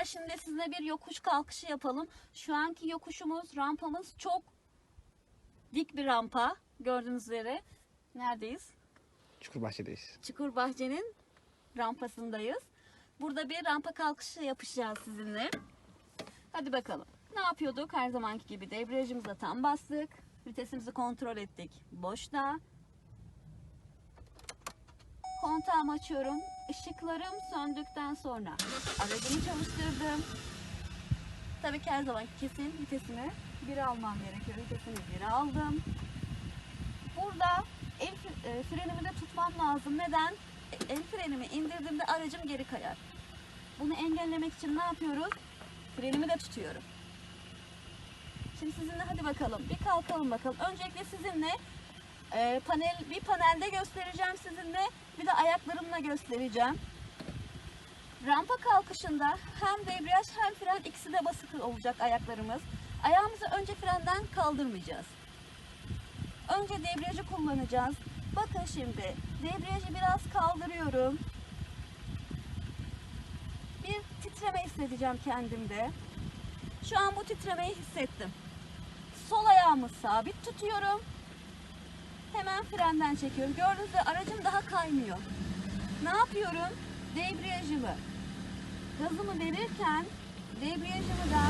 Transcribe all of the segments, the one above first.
Arkadaşlar şimdi sizinle bir yokuş kalkışı yapalım. Şu anki yokuşumuz, rampamız çok dik bir rampa. Gördüğünüz üzere. Neredeyiz? Çukurbahçe'deyiz. Çukurbahçe'nin rampasındayız. Burada bir rampa kalkışı yapacağız sizinle. Hadi bakalım. Ne yapıyorduk? Her zamanki gibi debriyajımıza tam bastık. Vitesimizi kontrol ettik. Boşta. Kontağımı açıyorum. Işıklarım söndükten sonra aracımı çalıştırdım. Tabii ki her zaman kesin vitesini bir almam gerekiyor. Vitesini bir aldım. Burada el e, frenimi de tutmam lazım. Neden? E, El frenimi indirdiğimde aracım geri kayar. Bunu engellemek için ne yapıyoruz? Frenimi de tutuyorum. Şimdi sizinle hadi bakalım bir kalkalım bakalım. Öncelikle sizinle e, panel bir panelde göstereceğim sizinle bir de ayaklarımla göstereceğim. Rampa kalkışında hem debriyaj hem fren ikisi de basık olacak ayaklarımız. Ayağımızı önce frenden kaldırmayacağız. Önce debriyajı kullanacağız. Bakın şimdi debriyajı biraz kaldırıyorum. Bir titreme hissedeceğim kendimde. Şu an bu titremeyi hissettim. Sol ayağımı sabit tutuyorum. Hemen frenden çekiyorum. Gördüğünüz gibi aracım daha kaymıyor. Ne yapıyorum? Debriyajımı gazımı verirken debriyajımı da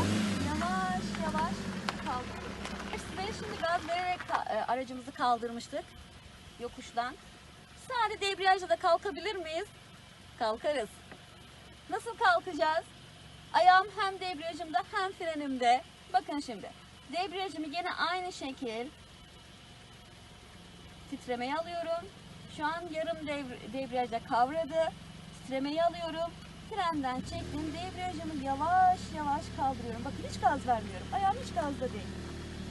yavaş yavaş kaldırıyorum. Sizlere şimdi gaz vererek e, aracımızı kaldırmıştık yokuştan. Sadece debriyajla da kalkabilir miyiz? Kalkarız. Nasıl kalkacağız? Ayağım hem debriyajımda hem frenimde. Bakın şimdi. Debriyajımı yine aynı şekil titremeyi alıyorum. Şu an yarım devr- debriyajda kavradı. Titremeyi alıyorum. Frenden çektim. Debriyajımı yavaş yavaş kaldırıyorum. Bakın hiç gaz vermiyorum. Ayağım hiç gazda değil.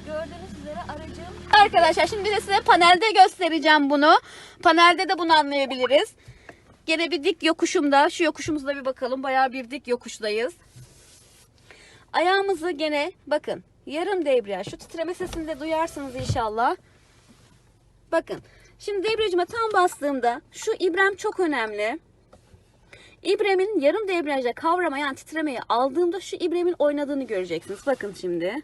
Gördüğünüz üzere aracım. Arkadaşlar şimdi de size panelde göstereceğim bunu. Panelde de bunu anlayabiliriz. Gene bir dik yokuşumda. Şu yokuşumuzda bir bakalım. Bayağı bir dik yokuştayız. Ayağımızı gene bakın yarım debriyaj. Şu titreme sesini de duyarsınız inşallah. Bakın. Şimdi debriyajıma tam bastığımda şu ibrem çok önemli. İbremin yarım debriyajda kavrama yani titremeyi aldığımda şu ibremin oynadığını göreceksiniz. Bakın şimdi.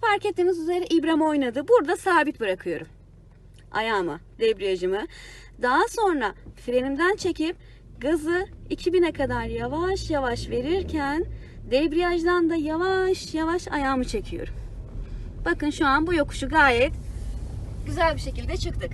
Fark ettiğiniz üzere ibrem oynadı. Burada sabit bırakıyorum. Ayağımı, debriyajımı. Daha sonra frenimden çekip gazı 2000'e kadar yavaş yavaş verirken debriyajdan da yavaş yavaş ayağımı çekiyorum. Bakın şu an bu yokuşu gayet güzel bir şekilde çıktık.